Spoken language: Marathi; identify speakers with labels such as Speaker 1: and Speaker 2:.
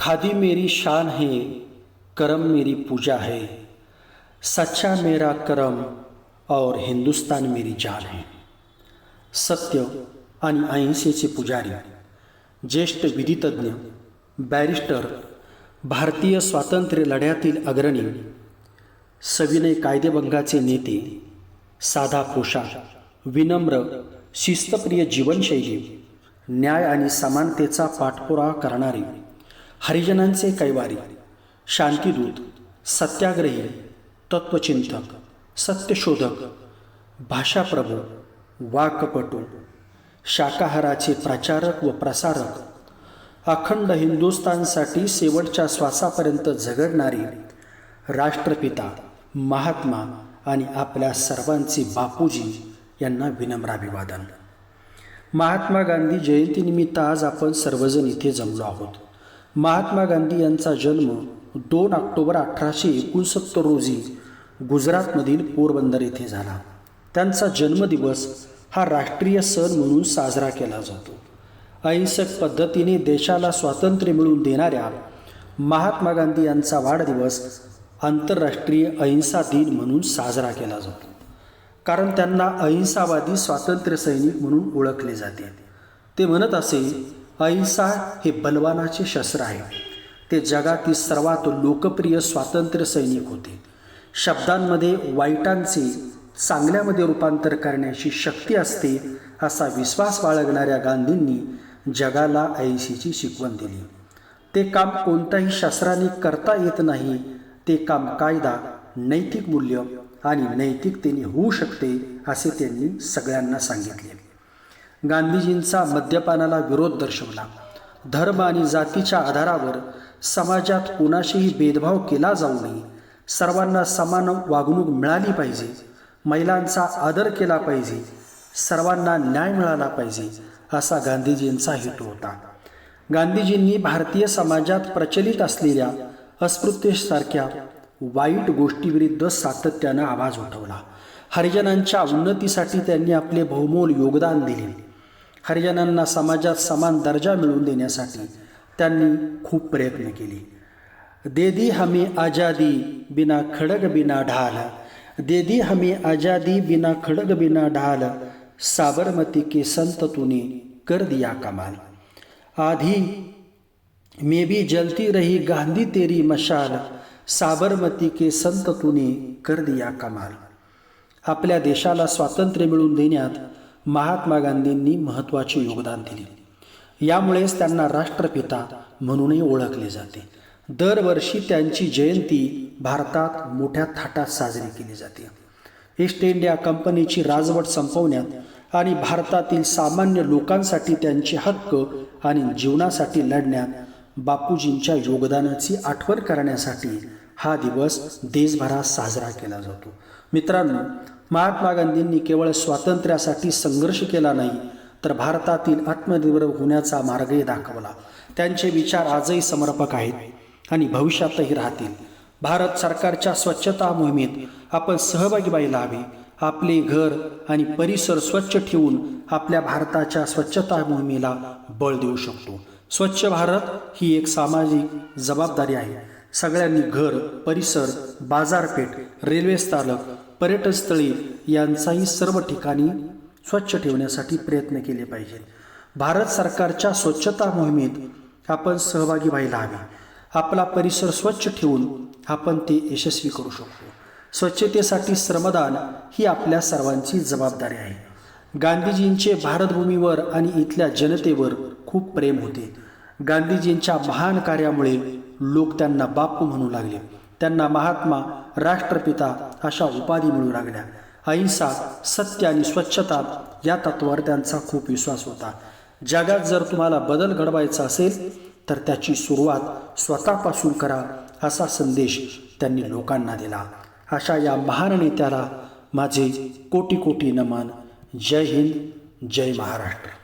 Speaker 1: खादी मेरी शान है करम मेरी पूजा है। सच्चा मेरा करम और हिंदुस्तान मेरी जान है। सत्य आणि अहिंसेचे पुजारी ज्येष्ठ विधितज्ञ बॅरिस्टर भारतीय स्वातंत्र्य लढ्यातील अग्रणी सविनय कायदेभंगाचे नेते साधा पोशाख विनम्र शिस्तप्रिय जीवनशैली न्याय आणि समानतेचा पाठपुरावा करणारे हरिजनांचे कैवारी शांतिदूत सत्याग्रही तत्वचिंतक सत्यशोधक भाषाप्रभू वाकपटू शाकाहाराचे प्रचारक व प्रसारक अखंड हिंदुस्थानसाठी शेवटच्या श्वासापर्यंत झगडणारी राष्ट्रपिता महात्मा आणि आपल्या सर्वांचे बापूजी यांना विनम्र अभिवादन महात्मा गांधी जयंतीनिमित्त आज आपण सर्वजण इथे जमलो आहोत. महात्मा गांधी यांचा जन्म दोन ऑक्टोबर अठराशे एकोणसत्तर रोजी गुजरातमधील पोरबंदर येथे झाला. त्यांचा जन्मदिवस हा राष्ट्रीय सण म्हणून साजरा केला जातो. अहिंसक पद्धतीने देशाला स्वातंत्र्य मिळवून देणाऱ्या महात्मा गांधी यांचा वाढदिवस आंतरराष्ट्रीय अहिंसा दिन म्हणून साजरा केला जातो. कारण त्यांना अहिंसावादी स्वातंत्र्य सैनिक म्हणून ओळखले जाते. ते म्हणत असे अहिंसा हे बलवानाचे शस्त्र आहे. ते जगातील सर्वात लोकप्रिय स्वातंत्र्य सैनिक होते. शब्दांमध्ये वाईटांचे चांगल्यामध्ये रूपांतर करण्याची शक्ती असते असा विश्वास बाळगणाऱ्या गांधींनी जगाला अहिंसेची शिकवण दिली. ते काम कोणत्याही शस्त्राने करता येत नाही. ते काम कायदा नैतिक मूल्य आणि नैतिकतेने होऊ शकते असे त्यांनी सगळ्यांना सांगितले. गांधीजींचा मद्यपानाला विरोध दर्शवला. धर्म आणि जातीच्या आधारावर समाजात कोणाशीही भेदभाव केला जाऊ नये. सर्वांना समान वागणूक मिळाली पाहिजे. महिलांचा आदर केला पाहिजे. सर्वांना न्याय मिळाला पाहिजे असा गांधीजींचा हेतू होता. गांधीजींनी भारतीय समाजात प्रचलित असलेल्या अस्पृत्यसारख्या वाईट गोष्टीविरुद्ध सातत्यानं आवाज उठवला. हरिजनांच्या उन्नतीसाठी त्यांनी आपले बहुमोल योगदान दिले. हरिजनांना समाजात समान दर्जा मिळवून देण्यासाठी त्यांनी खूप प्रयत्न केले. देदी हमी आजादी बिना खडग बिना ढाल. देदी हमी आजादी बिना खडग बिना ढाल. साबरमती के संत तुने कर दिया कमाल. आधी मे भी जलती रही गांधी तेरी मशाल. साबरमती के संत तुने कर दिया कमाल. आपल्या देशाला स्वातंत्र्य मिळवून देण्यात महात्मा गांधींनी महत्त्वाचे योगदान दिले. यामुळेच त्यांना राष्ट्रपिता म्हणूनही ओळखले जाते. दरवर्षी त्यांची जयंती भारतात मोठ्या थाटात साजरी केली जाते. ईस्ट इंडिया कंपनीची राजवट संपवण्यात आणि भारतातील सामान्य लोकांसाठी त्यांचे हक्क आणि जीवनासाठी लढण्यात बापूजींच्या योगदानाची आठवण करण्यासाठी हा दिवस देशभरात साजरा केला जातो. मित्रांनो महात्मा गांधींनी केवळ स्वातंत्र्यासाठी संघर्ष केला नाही तर भारतातील आत्मनिर्भर होण्याचा मार्गही दाखवला. त्यांचे विचार आजही समर्पक आहेत आणि भविष्यातही राहतील. भारत सरकारच्या स्वच्छता मोहिमेत आपण सहभागी व्हायला हवे. आपले घर आणि परिसर स्वच्छ ठेवून आपल्या भारताच्या स्वच्छता मोहिमेला बळ देऊ शकतो. स्वच्छ भारत ही एक सामाजिक जबाबदारी आहे. सगळ्यांनी घर परिसर बाजारपेठ रेल्वे स्थानक पर्यटनस्थळी यांचाही सर्व ठिकाणी स्वच्छ ठेवण्यासाठी प्रयत्न केले पाहिजेत. भारत सरकारच्या स्वच्छता मोहिमेत आपण सहभागी व्हायला हवे. आपला परिसर स्वच्छ ठेवून आपण ते यशस्वी करू शकतो. स्वच्छतेसाठी श्रमदान ही आपल्या सर्वांची जबाबदारी आहे. गांधीजींचे भारतभूमीवर आणि इथल्या जनतेवर खूप प्रेम होते. गांधीजींच्या महान कार्यामुळे लोक त्यांना बापू म्हणू लागले. त्यांना महात्मा राष्ट्रपिता अशा उपाधी मिळू लागल्या. अहिंसा सत्य आणि स्वच्छता या तत्वावर त्यांचा खूप विश्वास होता. जगात जर तुम्हाला बदल घडवायचा असेल तर त्याची सुरुवात स्वतःपासून करा असा संदेश त्यांनी लोकांना दिला. अशा या महान नेत्याला माझे कोटी कोटी नमन. जय हिंद जय महाराष्ट्र.